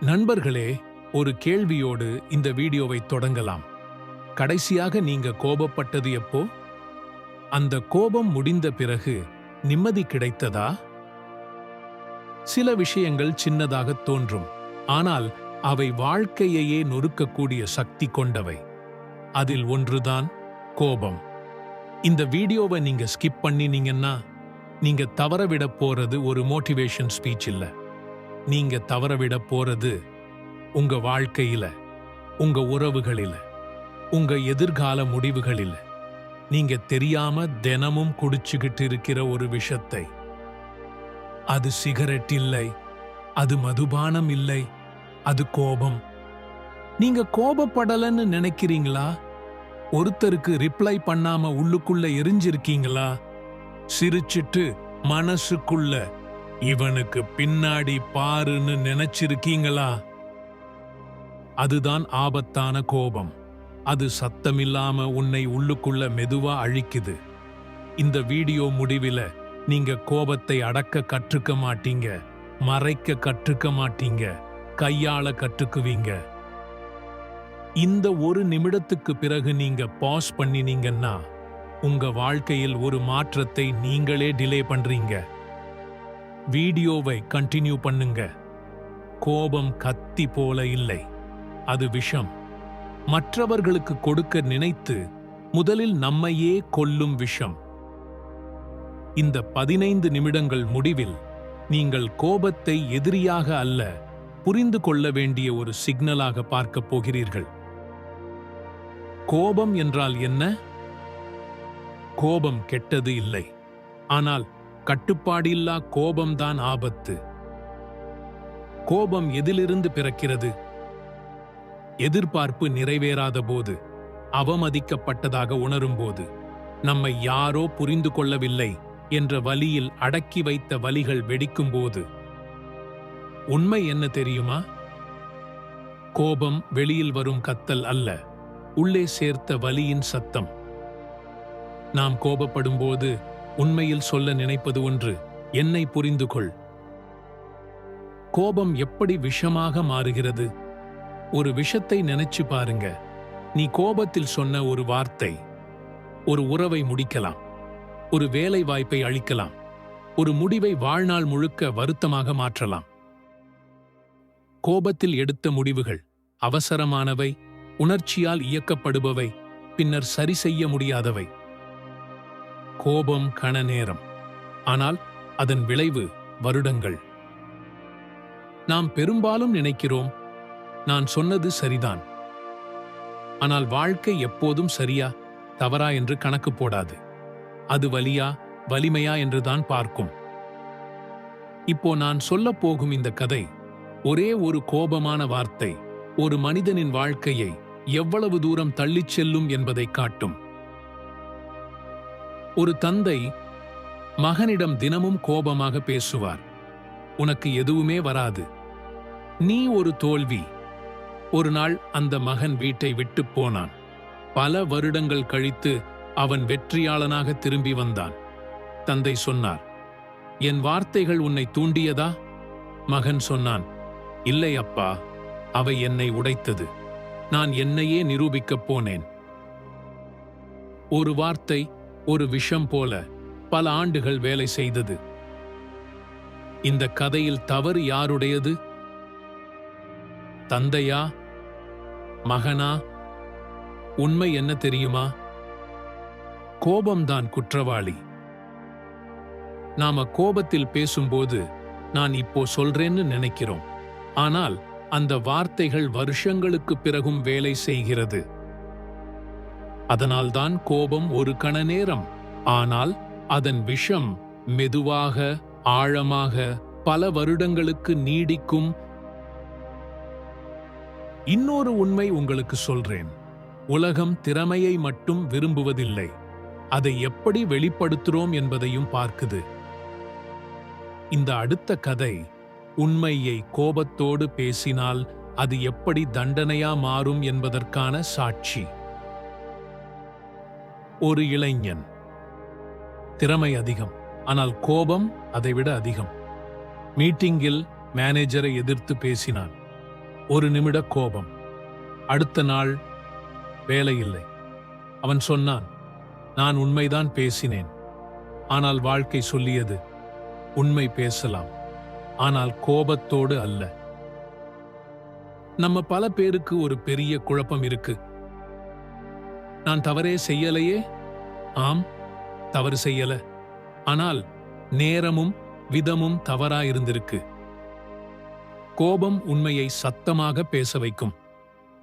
நண்பர்களே ஒரு கேள்வியோடு இந்த வீடியோவை தொடங்கலாம். கடைசியாக நீங்க கோபப்பட்டது எப்போ? அந்த கோபம் முடிந்த பிறகு நிம்மதி கிடைத்ததா? சில விஷயங்கள் சின்னதாக தோன்றும் ஆனால் அவை வாழ்க்கையையே நொறுக்கக்கூடிய சக்தி கொண்டவை. அதில் ஒன்றுதான் கோபம். இந்த வீடியோவை நீங்க ஸ்கிப் பண்ணினீங்கன்னா நீங்க தவறவிட போறது ஒரு மோட்டிவேஷன் ஸ்பீச் இல்ல. நீங்க தவறவிட போறது உங்க வாழ்க்கையில உங்க உறவுகளில உங்க எதிர்கால முடிவுகளில. நீங்க தெரியாம தினமும் குடிச்சுக்கிட்டு இருக்கிற ஒரு விஷத்தை. அது சிகரெட் இல்லை அது மதுபானம் இல்லை அது கோபம். நீங்க கோபப்படலன்னு நினைக்கிறீங்களா? ஒருத்தருக்கு ரிப்ளை பண்ணாம உள்ளுக்குள்ள எரிஞ்சிருக்கீங்களா? சிரிச்சிட்டு மனசுக்குள்ள இவனுக்கு பின்னாடி பாருன்னு நினைச்சிருக்கீங்களா? அதுதான் ஆபத்தான கோபம். அது சத்தமில்லாம உன்னை உள்ளுக்குள்ள மெதுவா அழிக்குது. இந்த வீடியோ முடிவில நீங்க கோபத்தை அடக்க கற்றுக்க மாட்டீங்க. மறைக்க கற்றுக்க மாட்டீங்க. கையாள கற்றுக்குவீங்க. இந்த ஒரு நிமிடத்துக்கு பிறகு நீங்க பாஸ் பண்ணினீங்கன்னா உங்க வாழ்க்கையில் ஒரு மாற்றத்தை நீங்களே டிலே பண்றீங்க. வீடியோவை கண்டினியூ பண்ணுங்க. கோபம் கத்தி போல இல்லை. அது விஷம். மற்றவர்களுக்கு கொடுக்க நினைத்து முதலில் நம்மையே கொல்லும் விஷம். இந்த பதினைந்து நிமிடங்கள் முடிவில் நீங்கள் கோபத்தை எதிரியாக அல்ல புரிந்து கொள்ள வேண்டிய ஒரு சிக்னலாக பார்க்கப் போகிறீர்கள். கோபம் என்றால் என்ன? கோபம் கெட்டது இல்லை. ஆனால் கட்டுப்பாடில்லா கோபம்தான் ஆபத்து. கோபம் எதிலிருந்து பிறக்கிறது? எதிர்பார்ப்பு நிறைவேறாத போது அவமதிக்கப்பட்டதாக உணரும்போது நம்மை யாரோ புரிந்து கொள்ளவில்லை என்ற வலியில் அடக்கி வைத்த வலிகள் வெடிக்கும்போது உண்மை என்ன தெரியுமா? கோபம் வெளியில் வரும் கத்தல் அல்ல உள்ளே சேர்த்த வலியின் சத்தம். நாம் கோபப்படும்போது உண்மையில் சொல்ல நினைப்பது ஒன்று. என்னை புரிந்து கொள் கோபம் எப்படி விஷமாக மாறுகிறது? ஒரு விஷத்தை நினைச்சு பாருங்க. நீ கோபத்தில் சொன்ன ஒரு வார்த்தை. ஒரு உறவை முடிக்கலாம். ஒரு வேலை வாய்ப்பை அளிக்கலாம். ஒரு முடிவை வாழ்நாள் முழுக்க வருத்தமாக மாற்றலாம். கோபத்தில் எடுத்த முடிவுகள். அவசரமானவை. உணர்ச்சியால் இயக்கப்படுபவை. பின்னர் சரி செய்ய முடியாதவை. கோபம் கண நேரம். ஆனால் அதன் விளைவு வருடங்கள். நாம் பெரும்பாலும் நினைக்கிறோம் நான் சொன்னது சரிதான். ஆனால் வாழ்க்கை எப்போதும் சரியா தவறா என்று கணக்கு போடாது. அது வலியா வலிமையா என்றுதான் பார்க்கும். இப்போ நான் சொல்லப் போகும் இந்த கதை ஒரே ஒரு கோபமான வார்த்தை ஒரு மனிதனின் வாழ்க்கையை எவ்வளவு தூரம் தள்ளிச் செல்லும் என்பதை காட்டும். ஒரு தந்தை மகனிடம் தினமும் கோபமாக பேசுவார். உனக்கு எதுவுமே வராது. நீ ஒரு தோல்வி. ஒரு நாள் அந்த மகன் வீட்டை விட்டு போனான். பல வருடங்கள் கழித்து அவன் வெற்றியாளனாக திரும்பி வந்தான். தந்தை சொன்னார் என் வார்த்தைகள் உன்னை தூண்டியதா? மகன் சொன்னான் இல்லை அப்பா அவை என்னை உடைத்தது. நான் என்னையே நிரூபிக்கப் போனேன். ஒரு வார்த்தை ஒரு விஷம் போல பல ஆண்டுகள் வேலை செய்தது. இந்த கதையில் தவறு யாருடையது? தந்தையா? மகனா? உண்மை என்ன தெரியுமா? கோபம்தான் குற்றவாளி. நாம கோபத்தில் பேசும்போது நான் இப்போ சொல்றேன்னு நினைக்கிறோம். ஆனால் அந்த வார்த்தைகள் வருஷங்களுக்கு பிறகும் வேலை செய்கிறது. அதனால்தான் கோபம் ஒரு கண நேரம். ஆனால் அதன் விஷம் மெதுவாக ஆழமாக பல வருடங்களுக்கு நீடிக்கும். இன்னொரு உண்மை உங்களுக்கு சொல்றேன். உலகம் திறமையை மட்டும் விரும்புவதில்லை. அதை எப்படி வெளிப்படுத்துறோம் என்பதையும் பார்க்குது. இந்த அடுத்த கதை உண்மையை கோபத்தோடு பேசினால் அது எப்படி தண்டனையா மாறும் என்பதற்கான சாட்சி. ஒரு இளைஞன். திறமை அதிகம் ஆனால் கோபம் அதைவிட அதிகம். மீட்டிங்கில் மேனேஜரை எதிர்த்து பேசினான். ஒரு நிமிட கோபம். அடுத்த நாள் வேலை இல்லை அவன் சொன்னான் நான் உண்மைதான் பேசினேன். ஆனால் வாழ்க்கை சொல்லியது உண்மை பேசலாம். ஆனால் கோபத்தோடு அல்ல. நம்ம பல பேருக்கு ஒரு பெரிய குழப்பம் இருக்கு. நான் தவறே செய்யலையே? ஆம் தவறு செய்யல. ஆனால் நேரமும் விதமும் தவறா இருந்திருக்கு கோபம் உண்மையை சத்தமாக பேச வைக்கும்.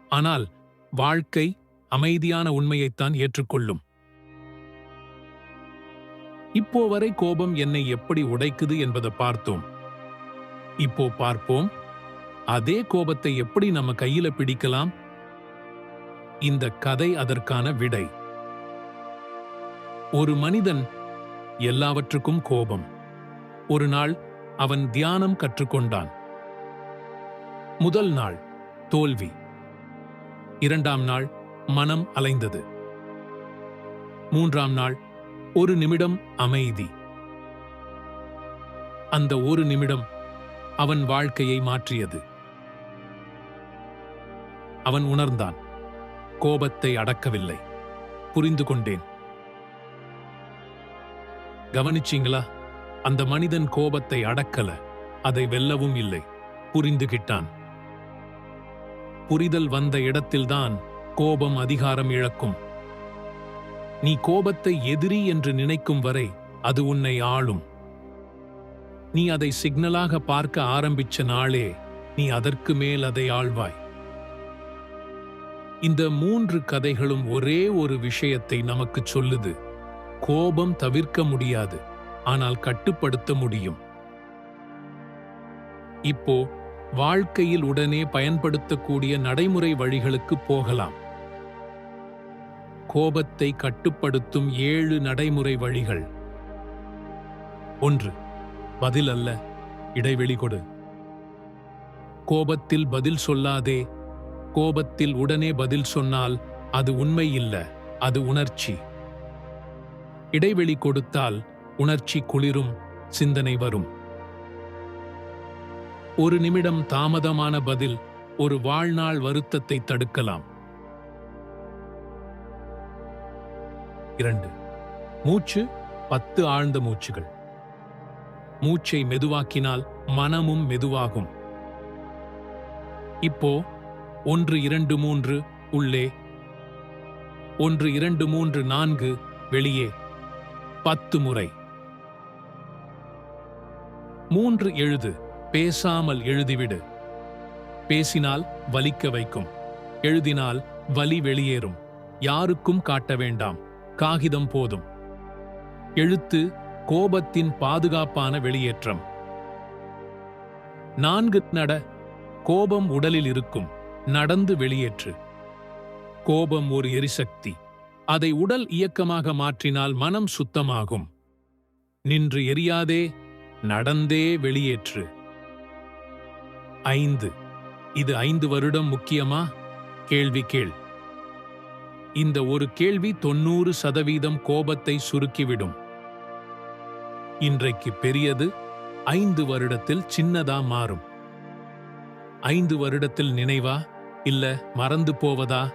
ஆனால் வாழ்க்கை அமைதியான உண்மையைத்தான் ஏற்றுக்கொள்ளும். இப்போ வரை கோபம் என்னை எப்படி உடைக்குது என்பதை பார்த்தோம். இப்போ பார்ப்போம். அதே கோபத்தை எப்படி நம்ம கையில பிடிக்கலாம்? இந்த கதை அதற்கான விடை. ஒரு மனிதன் எல்லாவற்றுக்கும் கோபம். ஒரு நாள் அவன் தியானம் கற்றுக்கொண்டான். முதல் நாள் தோல்வி. இரண்டாம் நாள் மனம் அலைந்தது. மூன்றாம் நாள் ஒரு நிமிடம் அமைதி. அந்த ஒரு நிமிடம் அவன் வாழ்க்கையை மாற்றியது. அவன் உணர்ந்தான். கோபத்தை அடக்கவில்லை. புரிந்து கொண்டேன். கவனிச்சீங்களா? அந்த மனிதன் கோபத்தை அடக்கல. அதை வெல்லவும் இல்லை. புரிந்துகிட்டான் புரிதல் வந்த இடத்தில்தான் கோபம் அதிகாரம் இழக்கும். நீ கோபத்தை எதிரி என்று நினைக்கும் வரை அது உன்னை ஆளும். நீ அதை சிக்னலாக பார்க்க ஆரம்பிச்ச நாளே நீ அதற்கு மேல் அதை ஆழ்வாய் இந்த மூன்று கதைகளும் ஒரே ஒரு விஷயத்தை நமக்கு சொல்லுது. கோபம் தவிர்க்க முடியாது ஆனால் கட்டுப்படுத்த முடியும். இப்போ வாழ்க்கையில் உடனே பயன்படுத்தக்கூடிய நடைமுறை வழிகளுக்கு போகலாம். கோபத்தை கட்டுப்படுத்தும் ஏழு நடைமுறை வழிகள். ஒன்று பதில் அல்ல இடைவெளி கொடு. கோபத்தில் பதில் சொல்லாதே கோபத்தில் உடனே பதில் சொன்னால் அது உண்மை இல்ல அது உணர்ச்சி. இடைவெளி கொடுத்தால் உணர்ச்சி குளிரும் சிந்தனை வரும். ஒரு நிமிடம் தாமதமான பதில் ஒரு வாழ்நாள் வருத்தத்தை தடுக்கலாம். இரண்டு. மூச்சு பத்து ஆழ்ந்த மூச்சுகள். மூச்சை மெதுவாக்கினால் மனமும் மெதுவாகும். இப்போ ஒன்று இரண்டு மூன்று உள்ளே. ஒன்று இரண்டு மூன்று நான்கு வெளியே. பத்து முறை. மூன்று எழுது பேசாமல் எழுதிவிடு. பேசினால் வலிக்க வைக்கும். எழுதினால் வலி வெளியேறும். யாருக்கும் காட்ட வேண்டாம். காகிதம் போதும். எழுத்து கோபத்தின் பாதுகாப்பான வெளியேற்றம். நான்கு நட கோபம் உடலில் இருக்கும். நடந்து வெளியேற்று. கோபம் ஒரு எரிசக்தி. அதை உடல் இயக்கமாக மாற்றினால் மனம் சுத்தமாகும். நின்று எரியாதே நடந்தே வெளியேற்று. ஐந்து. இது ஐந்து வருடம் முக்கியமா? கேள்வி கேள். இந்த ஒரு கேள்வி தொண்ணூறு சதவீதம் கோபத்தை சுருக்கிவிடும். இன்றைக்கு பெரியது ஐந்து வருடத்தில் சின்னதா மாறும். ஐந்து வருடத்தில் நினைவா? இல்ல மறந்து போவதா?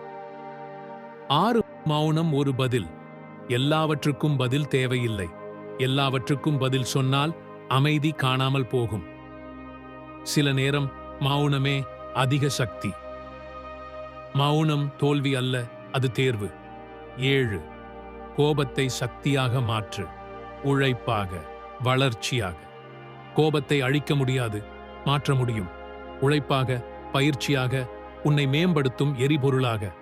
ஆறு மௌனம் ஒரு பதில். எல்லாவற்றுக்கும் பதில் தேவையில்லை. எல்லாவற்றுக்கும் பதில் சொன்னால் அமைதி காணாமல் போகும். சில நேரம் மௌனமே அதிக சக்தி. மௌனம் தோல்வி அல்ல அது தேர்வு. ஏழு. கோபத்தை சக்தியாக மாற்று. உழைப்பாக வளர்ச்சியாக. கோபத்தை அழிக்க முடியாது மாற்ற முடியும். உழைப்பாக பயிற்சியாக உன்னை மேம்படுத்தும் எரிபொருளாக.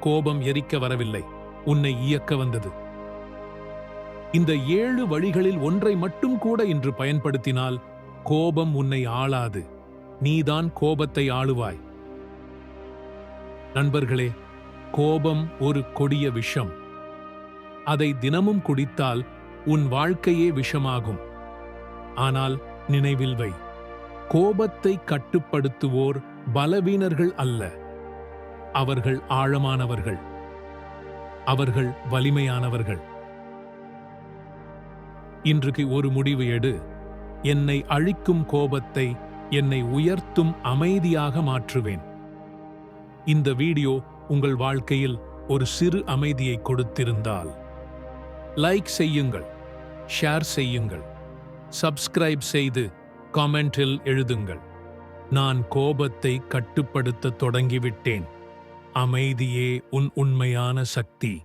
கோபம் எரிக்க வரவில்லை. உன்னை இயக்க வந்தது. இந்த ஏழு வழிகளில் ஒன்றை மட்டும் கூட இன்று பயன்படுத்தினால் கோபம் உன்னை ஆளாது. நீதான் கோபத்தை ஆளுவாய். நண்பர்களே கோபம் ஒரு கொடிய விஷம். அதை தினமும் குடித்தால் உன் வாழ்க்கையே விஷமாகும். ஆனால் நினைவில் வை கோபத்தை கட்டுப்படுத்துவோர் பலவீனர்கள் அல்ல. அவர்கள் ஆழமானவர்கள். அவர்கள் வலிமையானவர்கள். இன்றைக்கு ஒரு முடிவு எடு. என்னை அழிக்கும் கோபத்தை என்னை உயர்த்தும் அமைதியாக மாற்றுவேன். இந்த வீடியோ உங்கள் வாழ்க்கையில் ஒரு சிறு அமைதியை கொடுத்திருந்தால். லைக் செய்யுங்கள். ஷேர் செய்யுங்கள். சப்ஸ்கிரைப் செய்து காமெண்டில் எழுதுங்கள். நான் கோபத்தை கட்டுப்படுத்த தொடங்கிவிட்டேன். அமைதியே உன் உண்மையான சக்தி.